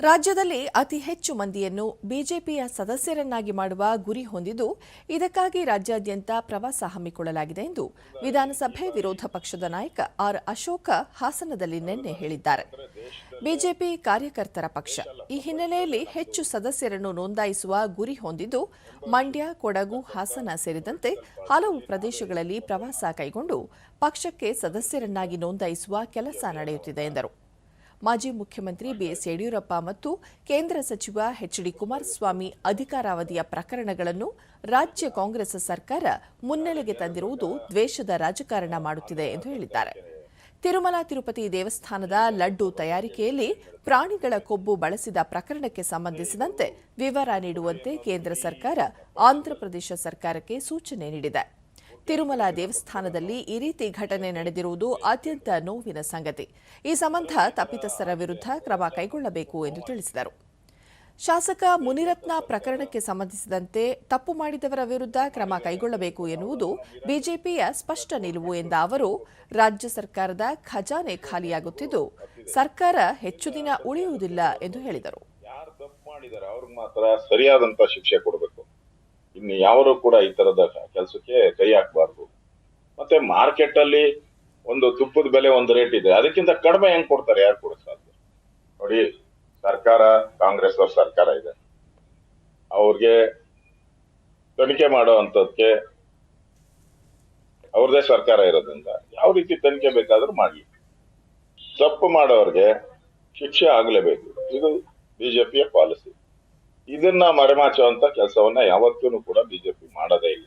ರಾಜ್ಯದಲ್ಲಿ ಅತಿ ಹೆಚ್ಚು ಮಂದಿಯನ್ನು ಬಿಜೆಪಿಯ ಸದಸ್ಯರನ್ನಾಗಿ ಮಾಡುವ ಗುರಿ ಹೊಂದಿದ್ದು, ಇದಕ್ಕಾಗಿ ರಾಜ್ಯಾದ್ಯಂತ ಪ್ರವಾಸ ಹಮ್ಮಿಕೊಳ್ಳಲಾಗಿದೆ ಎಂದು ವಿಧಾನಸಭೆ ವಿರೋಧ ಪಕ್ಷದ ನಾಯಕ ಆರ್ ಅಶೋಕ ಹಾಸನದಲ್ಲಿ ನಿನ್ನೆ ಹೇಳಿದ್ದಾರೆ. ಬಿಜೆಪಿ ಕಾರ್ಯಕರ್ತರ ಪಕ್ಷ ಈ ಹಿನ್ನೆಲೆಯಲ್ಲಿ ಹೆಚ್ಚು ಸದಸ್ಯರನ್ನು ನೋಂದಾಯಿಸುವ ಗುರಿ ಹೊಂದಿದ್ದು, ಮಂಡ್ಯ, ಕೊಡಗು, ಹಾಸನ ಸೇರಿದಂತೆ ಹಲವು ಪ್ರದೇಶಗಳಲ್ಲಿ ಪ್ರವಾಸ ಕೈಗೊಂಡು ಪಕ್ಷಕ್ಕೆ ಸದಸ್ಯರನ್ನಾಗಿ ನೋಂದಾಯಿಸುವ ಕೆಲಸ ನಡೆಯುತ್ತಿದೆ ಎಂದರು. ಮಾಜಿ ಮುಖ್ಯಮಂತ್ರಿ ಬಿಎಸ್ ಯಡಿಯೂರಪ್ಪ ಮತ್ತು ಕೇಂದ್ರ ಸಚಿವ ಎಚ್ಡಿ ಕುಮಾರಸ್ವಾಮಿ ಅಧಿಕಾರಾವಧಿಯ ಪ್ರಕರಣಗಳನ್ನು ರಾಜ್ಯ ಕಾಂಗ್ರೆಸ್ ಸರ್ಕಾರ ಮುನ್ನೆಲೆಗೆ ತಂದಿರುವುದು ದ್ವೇಷದ ರಾಜಕಾರಣ ಮಾಡುತ್ತಿದೆ ಎಂದು ಹೇಳಿದ್ದಾರೆ. ತಿರುಮಲ ತಿರುಪತಿ ದೇವಸ್ಥಾನದ ಲಡ್ಡು ತಯಾರಿಕೆಯಲ್ಲಿ ಪ್ರಾಣಿಗಳ ಕೊಬ್ಬು ಬಳಸಿದ ಪ್ರಕರಣಕ್ಕೆ ಸಂಬಂಧಿಸಿದಂತೆ ವಿವರ ನೀಡುವಂತೆ ಕೇಂದ್ರ ಸರ್ಕಾರ ಆಂಧ್ರಪ್ರದೇಶ ಸರ್ಕಾರಕ್ಕೆ ಸೂಚನೆ ನೀಡಿದೆ. ತಿರುಮಲ ದೇವಸ್ಥಾನದಲ್ಲಿ ಈ ರೀತಿ ಘಟನೆ ನಡೆದಿರುವುದು ಅತ್ಯಂತ ನೋವಿನ ಸಂಗತಿ. ಈ ಸಂಬಂಧ ತಪ್ಪಿತಸ್ಥರ ವಿರುದ್ಧ ಕ್ರಮ ಕೈಗೊಳ್ಳಬೇಕು ಎಂದು ತಿಳಿಸಿದರು. ಶಾಸಕ ಮುನಿರತ್ನ ಪ್ರಕರಣಕ್ಕೆ ಸಂಬಂಧಿಸಿದಂತೆ ತಪ್ಪು ಮಾಡಿದವರ ವಿರುದ್ಧ ಕ್ರಮ ಕೈಗೊಳ್ಳಬೇಕು ಎನ್ನುವುದು ಬಿಜೆಪಿಯ ಸ್ಪಷ್ಟ ನಿಲುವು ಎಂದ ಅವರು, ರಾಜ್ಯ ಸರ್ಕಾರದ ಖಜಾನೆ ಖಾಲಿಯಾಗುತ್ತಿದ್ದು, ಸರ್ಕಾರ ಹೆಚ್ಚು ದಿನ ಉಳಿಯುವುದಿಲ್ಲ ಎಂದು ಹೇಳಿದರು. ಯಾರು ತಪ್ಪು ಮಾಡಿದ್ದಾರೆ ಅವ್ರಿಗೆ ಮಾತ್ರ ಸರಿಯಾದಂತ ಶಿಕ್ಷೆ ಕೊಡಬೇಕು. ಯಾರು ಕೂಡ ಈ ತರದ ಕೆಲಸಕ್ಕೆ ಕೈ ಹಾಕಬಾರ್ದು. ಮತ್ತೆ ಮಾರ್ಕೆಟ್ ಅಲ್ಲಿ ಒಂದು ತುಪ್ಪದ ಬೆಲೆ ಒಂದು ರೇಟ್ ಇದೆ. ಅದಕ್ಕಿಂತ ಕಡಿಮೆ ಹೆಂಗ್ ಕೊಡ್ತಾರೆ? ಯಾರು ಕೂಡ ನೋಡಿ, ಸರ್ಕಾರ ಕಾಂಗ್ರೆಸ್ ಅವ್ರ ಸರ್ಕಾರ ಇದೆ. ಅವ್ರಿಗೆ ತನಿಖೆ ಮಾಡೋ ಅಂಥದ್ಕೆ ಅವ್ರದೇ ಸರ್ಕಾರ ಇರೋದ್ರಿಂದ ಯಾವ ರೀತಿ ತನಿಖೆ ಬೇಕಾದ್ರೂ ಮಾಡಿ ತಪ್ಪು ಮಾಡೋರ್ಗೆ ಶಿಕ್ಷೆ ಆಗ್ಲೇಬೇಕು. ಇದು ಬಿಜೆಪಿಯ ಪಾಲಿಸಿ. ಇದನ್ನ ಮರೆಮಾಚುವಂತ ಕೆಲಸವನ್ನ ಯಾವತ್ತೂ ಕೂಡ ಬಿಜೆಪಿ ಮಾಡದೇ ಇಲ್ಲ.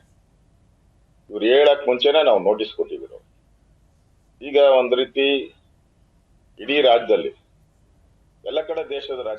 ಇವ್ರು ಹೇಳಕ್ ಮುಂಚೆನೆ ನಾವು ನೋಟಿಸ್ ಕೊಟ್ಟಿದ್ರು ಈಗ ಒಂದ್ ರೀತಿ ಇಡೀ ರಾಜ್ಯದಲ್ಲಿ ಎಲ್ಲ ಕಡೆ ದೇಶದ ರಾಜ